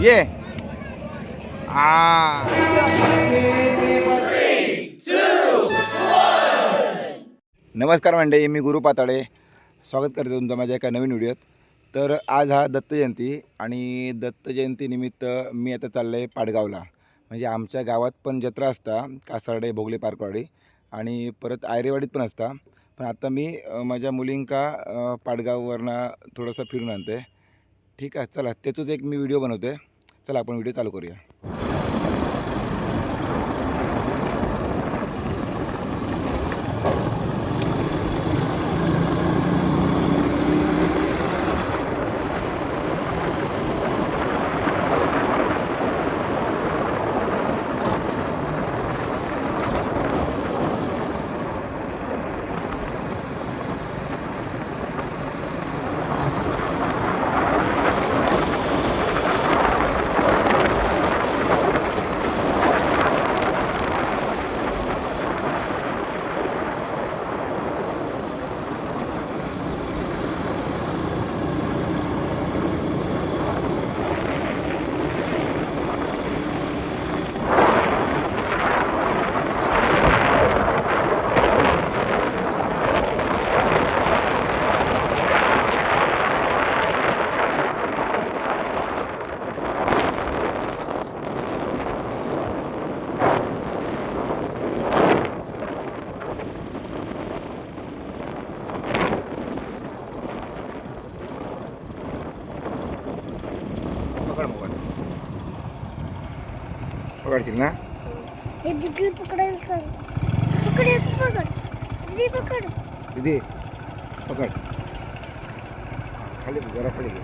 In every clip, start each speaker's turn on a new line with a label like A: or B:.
A: ये। नमस्कार मंडळी मी गुरु पाताळे स्वागत करतो तुमचं माझ्या एका नवीन व्हिडिओत. तर आज हा दत्त जयंती आणि दत्त जयंतीनिमित्त मी आता चाललं आहे पाडगावला. म्हणजे आमच्या गावात पण जत्रा असता कासारडे भोगले पार्कवाडी आणि परत आयरेवाडीत पण असता. पण आता मी माझ्या मुलींका पाडगाववरनं थोडंसं फिरून आणते ठीक आहे चला त्याचंच एक मी व्हिडिओ बनवते चला आपण व्हिडिओ चालू करूया पकड मोबाईल पकडशील ना?
B: हे दिदी सांग. पकड हे पकड. दिदी पकड.
A: दीदी पकड. खाली जरा खाली घे.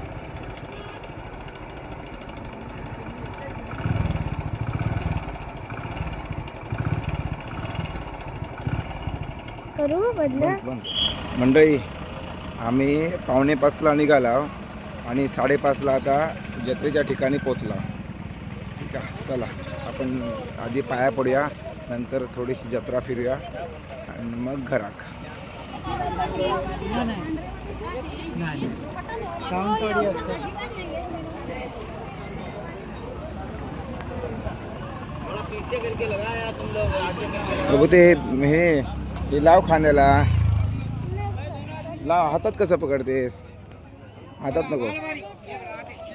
B: करू बंद.
A: मंडळी आम्ही पावणे पाचला निघाला आणि साडेपाचला आता जत्रेच्या ठिकाणी पोचला ठीक आहे चला आपण आधी पाया पडूया नंतर थोडीशी जत्रा फिरूया आणि मग घराक बघू ते हे हे लाव खांद्याला. लाव हातात कसं पकडतेस? हातात नको.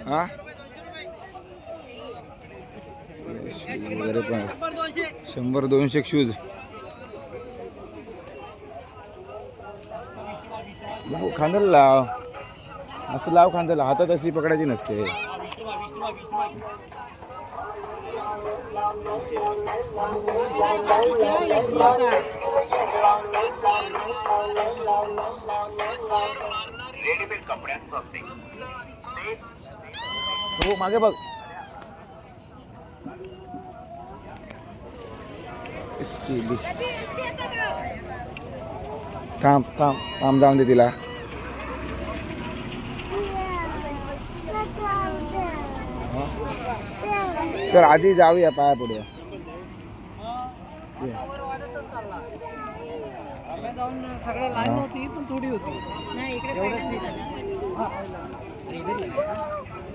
A: हा? वगैरे पण शंभर दोनशे शूज लाव खांद्याला लाव. असं लाव खांद्याला. हातात अशी पकडायची नसते. हो मागे बघ. स्टीली थांब थांब थांब जाऊन दे तिला. चल आधी जाऊया पाया पडूया
C: सगळ्या लाईन होती पण थोडी होती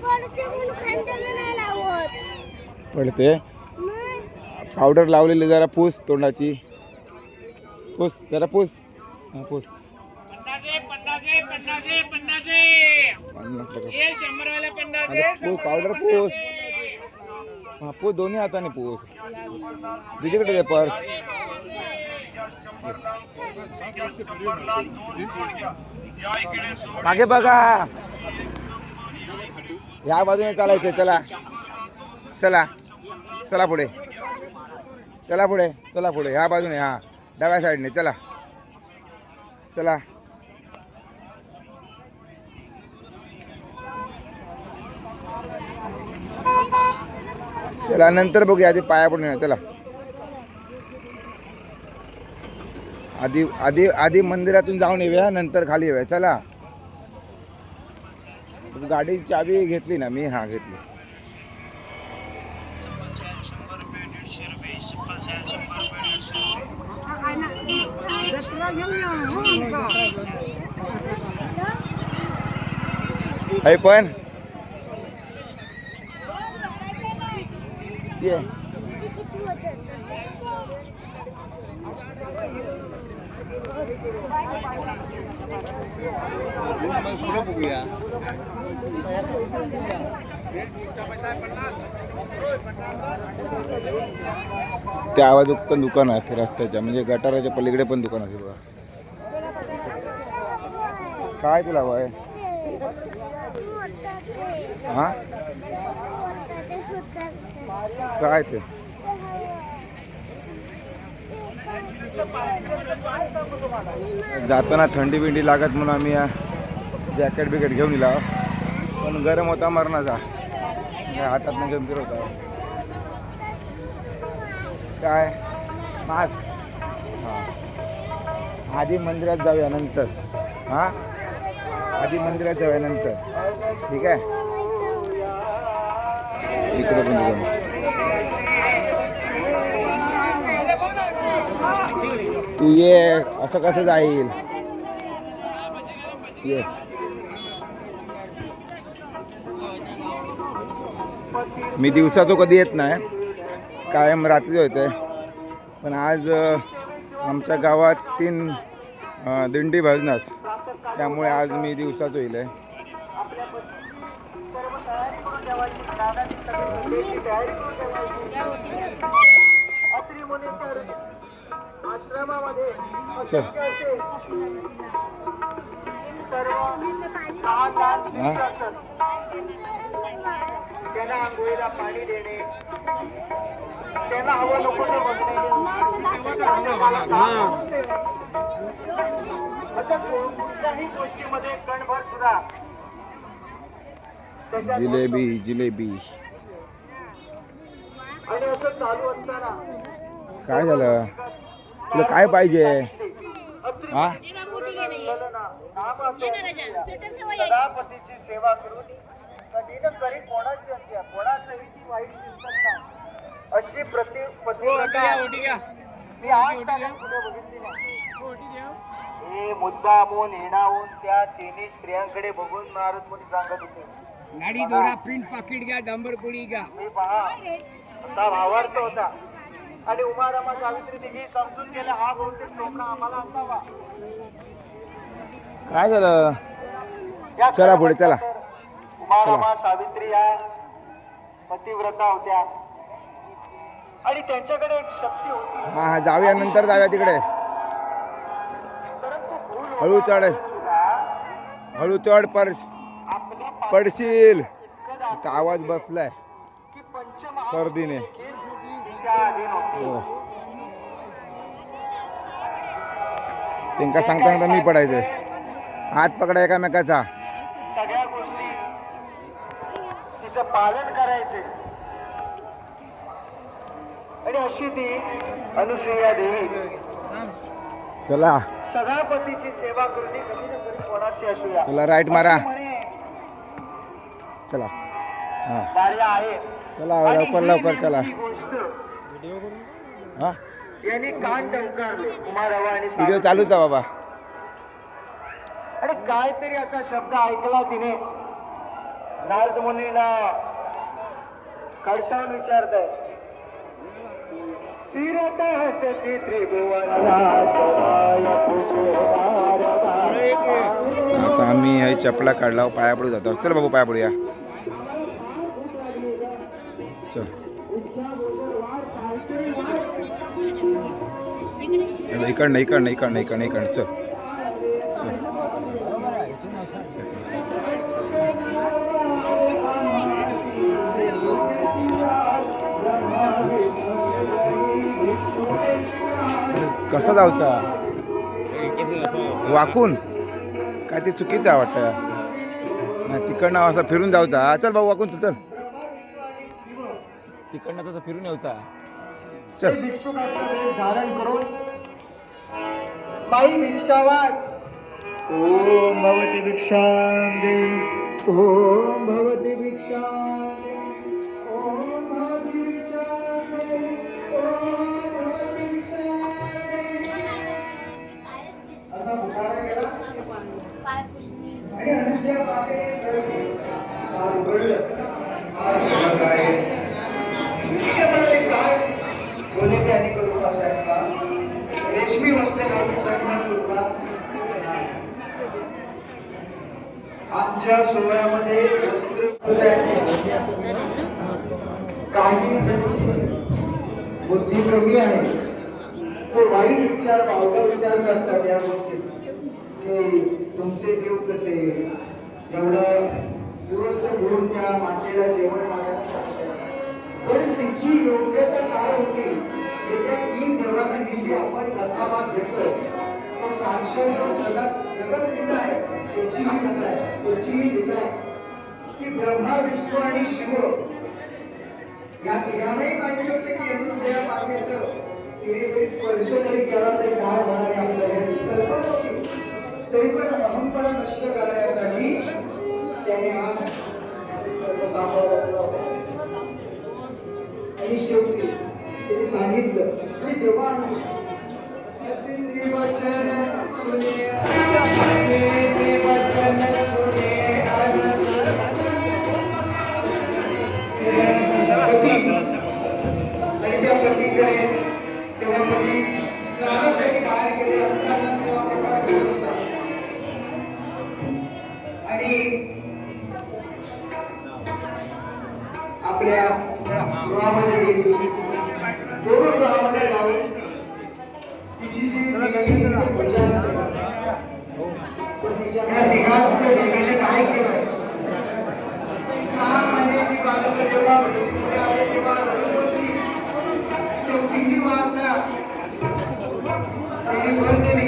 B: पडते म्हणून खांद्याला नाही लावत
A: पडते
B: मग
A: पावडर लावलेली जरा पूस तोंडाची. पूस जरा पूस. हा, पूस. पूस पावडर पूस. हा पूस दोन्ही हाताने पूस. दीदीकडे दे पर्स मागे बघा. या बाजूने चालायचं चला. चला. चला पुढे. चला पुढे चला पुढे. ह्या बाजूने हा. डाव्या साईडने चला. चला. चला नंतर बघूया आधी पाया पडून चला. आधी आधी आधी मंदिरातून जाऊन येऊया नंतर खाली येऊया. चला. गाडीची चावी घेतली ना मी हा घेतली.
B: అయిపోయాను
A: त्या आवाज पण दुकान आहेत रस्त्याच्या. म्हणजे गटाराच्या पलीकडे पण दुकान आहे बघा. काय तुला हवं आहे हा? काय ते? जाताना थंडी बिंडी लागत म्हणून आम्ही जॅकेट बिकेट घेऊन दिला पण गरम होता मरणाचा. काय हातात नाही घेऊन काय? मास्क हां. आधी मंदिरात जाऊया नंतर. हां? आधी मंदिरात जाऊया नंतर. ठीक आहे? इकडे पण जाऊ. तू ये. असं कसं जाईल? ये. मी दिवसाचो कधी येत नाही. कायम रात्री होते. पण आज आमच्या गावात तीन दिंडी भजनास त्यामुळे आज मी दिवसाच होईल. आहे चल.
C: त्याला आंघोळीला पाणी देणे
A: जिलेबी जिलेबी. काय झालं? तुला काय पाहिजे? हा?
C: सेवा करून कधी ना कधी कोणाची असते. कोणाचंही ती वाईट दिसत नाही. अशी प्रति पती मी आज बघितली नाही. हे मुद्दामून हेणावून त्या तिन्ही स्त्रियांकडे बघून नारद मुनी सांगत होते.
D: नाडी दोरा प्रिंट पाकिट घ्या डांबर पोळी घ्या.
C: मी पहा. असा भावार्थ होता. आणि उमारामा सावित्री दिघी समजून गेला हा बहुतेक टोका आम्हाला असावा.
A: काय झालं? चला पुढे, चला.
C: उमारामा सावित्री या पतिव्रता होत्या. आणि त्यांच्याकडे एक शक्ती होती.
A: हा हा जाऊया नंतर जाऊया तिकडे. हळू चढ. हळू चढ
C: आपल्या
A: पडशील. इथं आवाज बसलाय. सर्दीने. हो. त्यांका सांगता सांगता मी पडायचंय. हात पकडा एकामेकाचा.
C: सगळ्या गोष्टी तिचं पालन करायचे. आणि अशी ती अनुसुया देवी.
A: चला.
C: सदापतीची सेवा करून कधी ना कधी कोणाची असूया.
A: चला राईट मारा. चला. हा.
C: कार्य आहे.
A: चला लवकर लवकर चला. हा?
C: यांनी कान टंकारले आणि
A: व्हिडिओ. चालूच आहे बाबा.
C: आणि काहीतरी असा शब्द ऐकला तिने. नारद मुनींना खडसावून विचारत आहे फिरत हसती
A: आता आम्ही हे चपला काढला हो, पाया पडू जातो. चल बघू पाया पडूया चल. इकडनं इकडनं इकडनं इकडनं इकडनं चल. कसा जाऊचा? वाकून? काय ते चुकीचं आहे वाटतं. नाही तिकडनं असं फिरून जाऊचा. चल भाऊ वाकून तू चल. तिकडनं तसं फिरून यायचा चल.
C: धारण करून बाई ओम भवती भिक्षां ओम भवती भिक्षां. बुद्धी कमी आहे. ते वाईट विचार वावगा विचार करतात या गोष्टीत. ते तुमचे देव कसे? एवढं दिवस घेऊन त्या मातेला जेवण मागायला तर तिची योग्यता काय होती? येत्या तीन देवांना जी आपण कथाभाग घेतो तो साक्षर तो जगात जगत लिहिला आहे. त्याची ही कथा आहे. त्याची ही लिहिला आहे. की ब्रह्मा विष्णू आणि शिव. या तिघांनाही पाहिजे होते की अनुसया मागेचं तिने जरी स्पर्श जरी केला तरी काय होणार आपल्याला कल्पना होती. तरी पण अहंपणा नष्ट करण्यासाठी त्याने हा आणि शेवटी त्यांनी सांगितलं की जेव्हा अतिथी वचन सुने अतिथी त्या तेव्हा कधी स्नानासाठी बाहेर गेले असताना तेव्हा प्रकार घडत होता. आणि आपल्या गृहामध्ये दोन गृहामध्ये जाऊन तिची जी पूजा असते तिच्या त्या तिघांचं देवीने काय केलं सहा महिन्याची बालक जेव्हा आले तेव्हा ಮುಗಿಸಿ ಮಾತ್ರ ಇಲ್ಲಿ
A: ಬಂದಿನಿ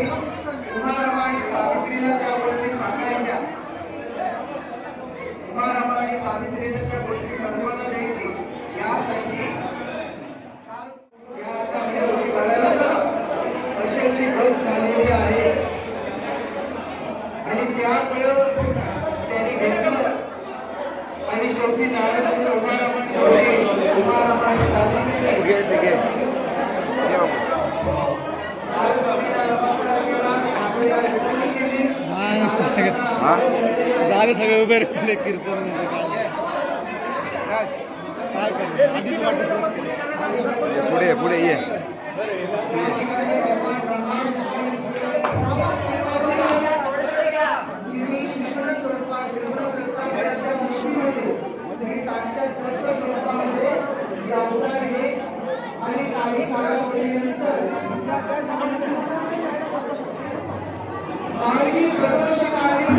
D: झाले सगळे उभे राहिले कीर्तन काय करणार? आधीच वाटत
A: पुढे पुढे ये.
C: मार्गी प्रदर्शनारी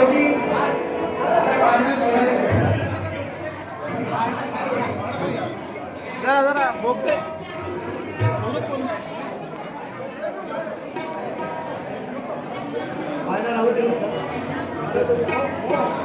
A: Europa.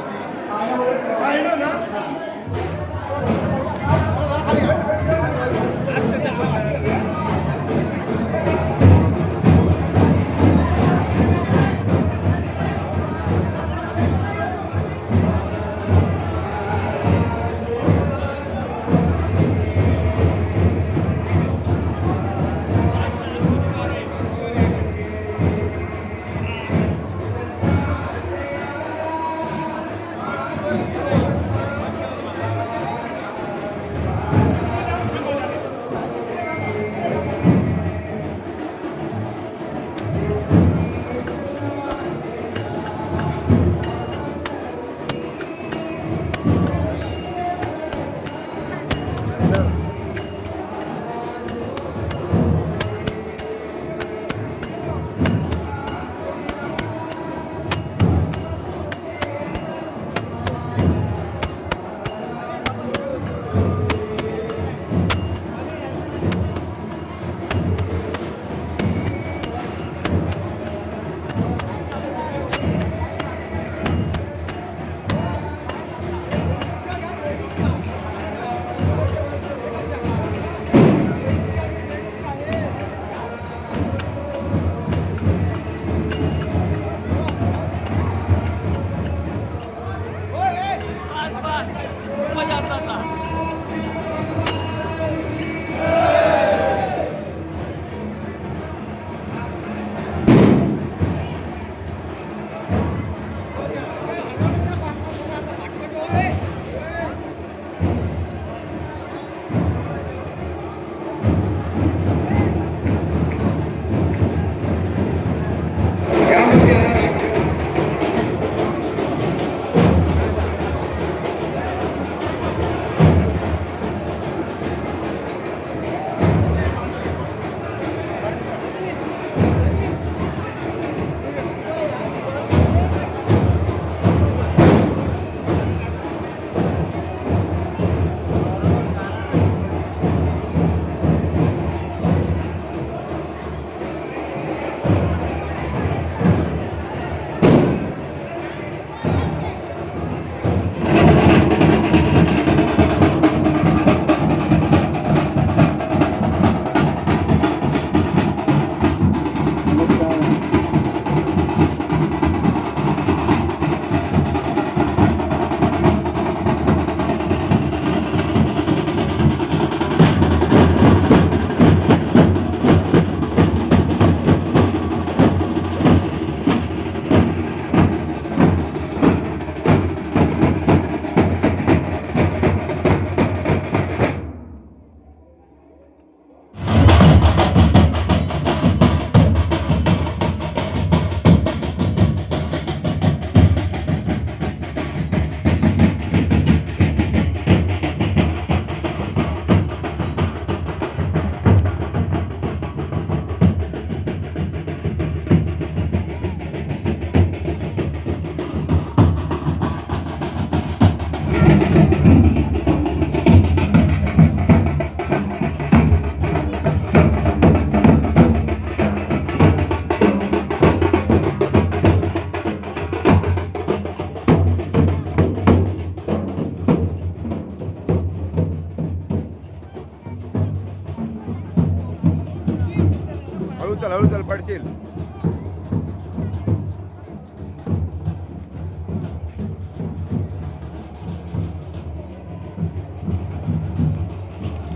A: चल हळू चल पडशील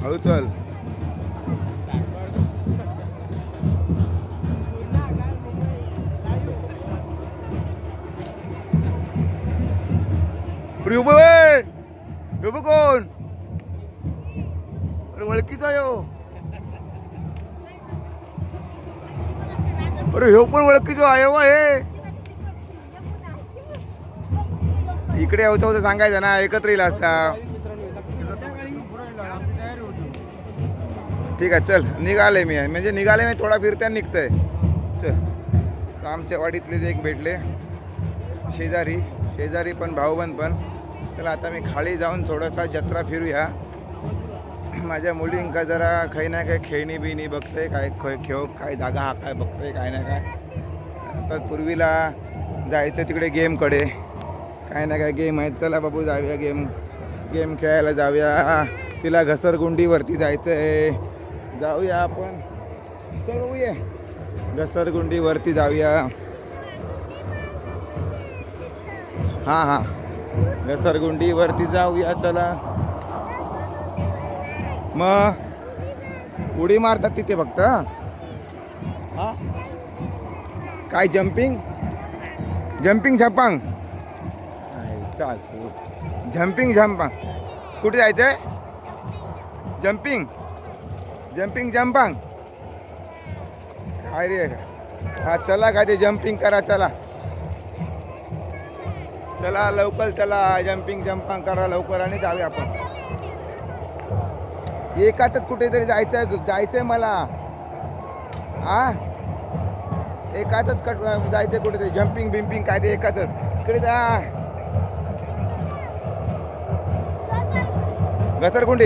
A: हळू चल अरे उभं वे उभं कोण अरे ओळखीचा आहे हो अरे ह्यो पण ओळखीचो आहे वा हे. इकडे यावचं होतं सांगायचं ना एकत्र येईल असता ठीक आहे चल निघाले मी. म्हणजे निघाले मी थोडा फिरत्या निघतंय. चल. तर आमच्या वाडीतले एक भेटले शेजारी शेजारी पण भाऊबंद पण. चला आता मी खाली जाऊन थोडासा जत्रा फिरूया. माझ्या मुलींका जरा काही ना काही खेळणी बिणी बघते काय खे खेळ काय जागा हा काय बघते काय ना काय. आता पूर्वीला जायचं तिकडे गेमकडे काय ना काय गेम आहेत. चला बाबू जाऊया गेम गेम खेळायला जाऊया. तिला घसरगुंडीवरती जायचं आहे जाऊया आपण. चलूया घसरगुंडीवरती जाऊया. हां हां. घसरगुंडीवरती जाऊया चला. मग उडी मारतात तिथे फक्त हा? काय जम्पिंग जम्पिंग झपांग? चाल. झम्पिंग झंपांग. कुठे जायचंय? जम्पिंग जम्पिंग जंपांग काय रे? हा चला का ते जम्पिंग करा चला. चला लवकर चला. जम्पिंग जंपांग करा लवकर आणि जाऊया आपण. एकातच कुठेतरी जायचं जायचंय मला. आ? एकातच कट जायचंय कुठेतरी. जम्पिंग बिम्पिंग काय ते एकातच. इकडे जा. घसरकुंडी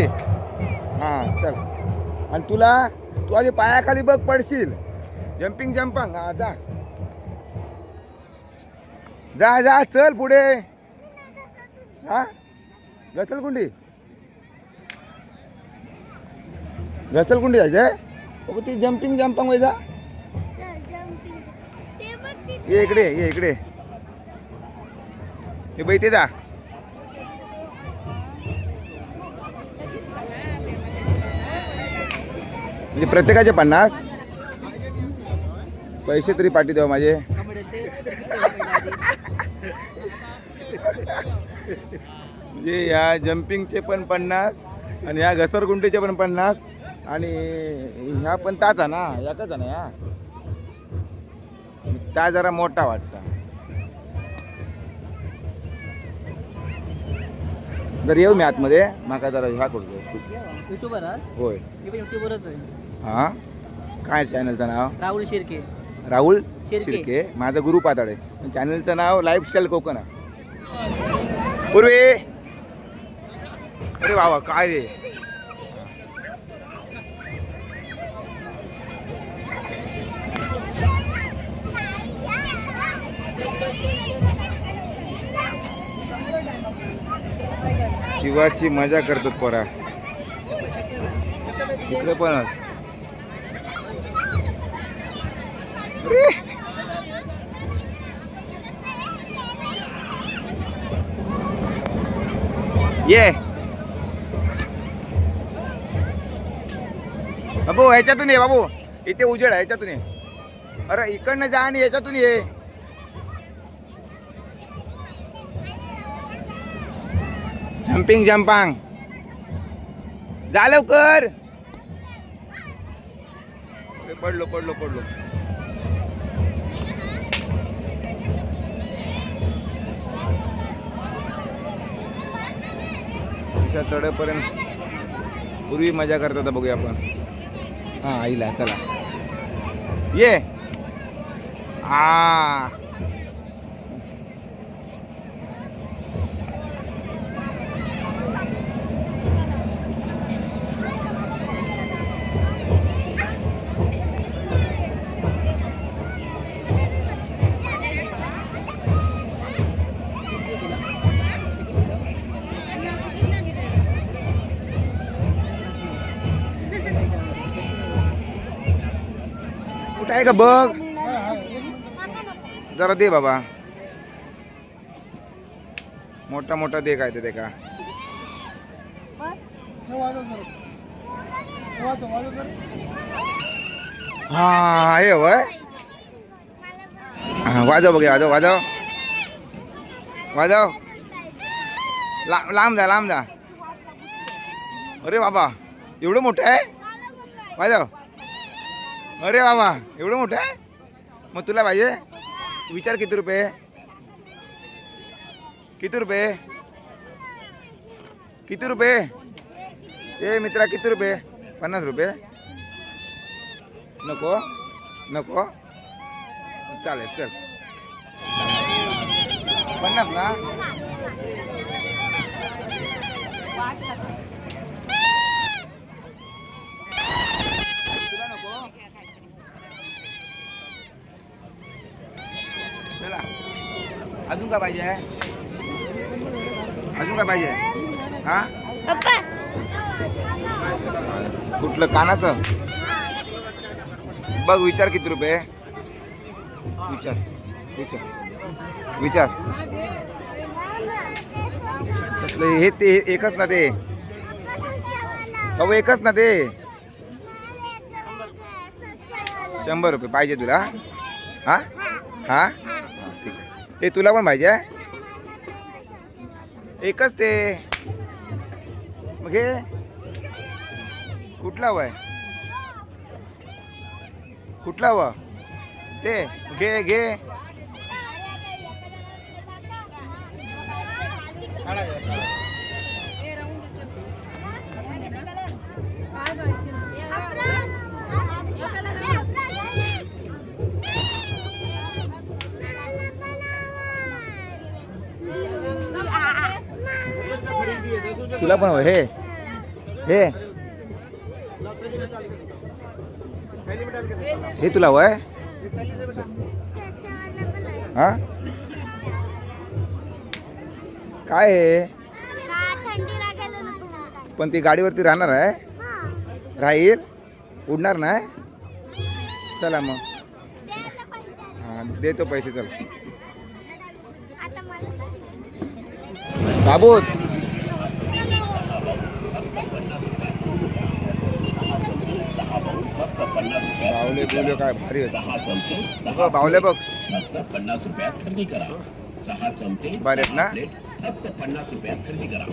A: हां चल. आणि तुला तू आधी पायाखाली बघ पडशील. जम्पिंग जंपांग हा जा. जा जा चल पुढे. हा? घसरकुंडी घसरकुंडी जायचंय बघू ती जम्पिंग जंपांग वय जा ये इकडे ये इकडे हे बैठे जा म्हणजे प्रत्येकाचे पन्नास पैसे तरी पाठी द्यावं माझे म्हणजे या जम्पिंगचे पण पन्नास आणि ह्या घसरगुंटीचे पण पन्नास आणि ह्या पण ताचा ना याचाच ना या? त्या जरा मोठा वाटता. जर येऊ मी आतमध्ये माका जरा ह्या करतो
D: युट्यूबर
A: होय.
D: मी पण युट्यूबरच आहे.
A: हां? काय चॅनलचं नाव?
D: राहुल शिर्के.
A: राहुल
D: शिर्के.
A: शिर्के? माझं गुरु पाताळे चॅनलचं नाव लाईफस्टाईल कोकण आहे. पूर्वी अरे बाबा काय रे? शिवाची मजा करतात पोरा. इकडे पण ये. बाबू ह्याच्यातून ये बाबू. इथे उजेड आहे ह्याच्यातून ये. अरे इकडनं जा आणि ह्याच्यातून ये. जम्पिंग जम्पांग जा लवकर. पडलो पडलो पडलो. अशा तडेपर्यंत पूर्वी मजा करत होता बघूया आपण. हां आईला चला. ये. आ. का बघ? जरा दे बाबा. मोठा मोठा दे काय ते का? हा हे वय हो, वाजव बघे वाजव वाजव. वाजव. ला- लांब जा लांब जा. अरे बाबा एवढं मोठं आहे? वाजव. अरे बाबा एवढं मोठं आहे? मग तुला पाहिजे? विचार किती रुपये? किती रुपये? किती रुपये? ए मित्रा किती रुपये? पन्नास रुपये. नको नको. चालेल चल. पन्नास ना तुला नको चला अजून काय पाहिजे? अजून काय पाहिजे? हा? कुठलं कानाचं? बघ विचार किती रुपये. विचार विचार विचार. हे ते एकच ना ते. बाबू एकच ना ते. शंभर रुपये पाहिजे तुला. हा? हा? ते तुला पण पाहिजे एकच ते. मग हे? कुठला हवं आहे कुठला हवं ते घे घे. तुला पण हवं हे. हे. हे तुला हवं आहे हा? काय आहे पण ती गाडीवरती राहणार आहे? राहील? उडणार नाही? चला मग. हां देतो पैसे चल.
B: बाबू
A: बाबूत. बिवले काय भारी होत. बावले बघ.
E: पन्नास रुपयात खरेदी करा. सहा चमचे
A: आहेत ना?
E: फक्त पन्नास रुपयात खरेदी करा.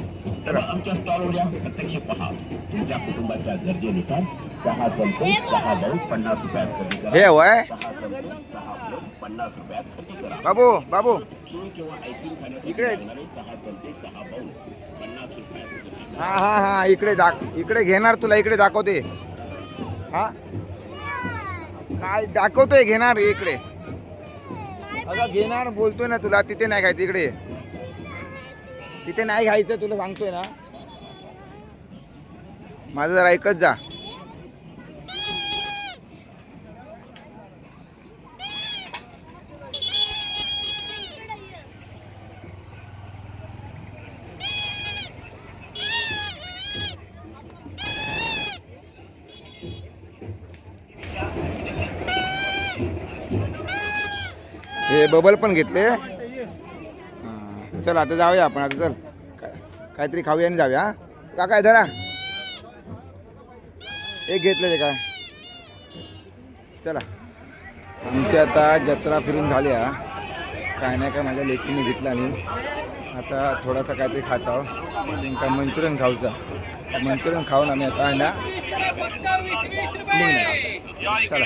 E: चला. आमच्या स्टॉलवर या. प्रत्यक्ष पहा. तुमच्या कुटुंबाच्या गरजेनुसार सहा चमचे सहा बाऊल पन्नास रुपयात खरेदी करा.
A: हे वय
E: सहा चमचे सहा पन्नास रुपयात खरेदी करा.
A: बाबू बाबू.
E: खीर किंवा आईस्क्रीम खाण्यासाठी
A: इकडे.
E: लागणारे सहा चमचे सहा बाऊल पन्नास रुपयात खरेदी करा.
A: हा हा हा. इकडे दाख इकडे घेणार तुला इकडे दाखवते. हा? काय दाखवतोय घेणार इकडे. अगं घेणार बोलतोय ना तुला तिथे नाही खायचं इकडे तिथे नाही खायचं तुला सांगतोय ना. माझं जरा ऐकत जा. डबल बबल पण घेतले. चल आता जाऊया आपण आता चल. काहीतरी खाऊया आणि जाऊया का काय धरा एक घेतलं ते काय? चला. आमची आता जत्रा फिरून झाली हा. काय नाही काय माझ्या लेकीने घेतलं आणि आता थोडासा काहीतरी खात आहो नेमका म्हणजे मंचुरियन खाऊचा मंचुरियन खाऊन आम्ही आता आहे ना चला.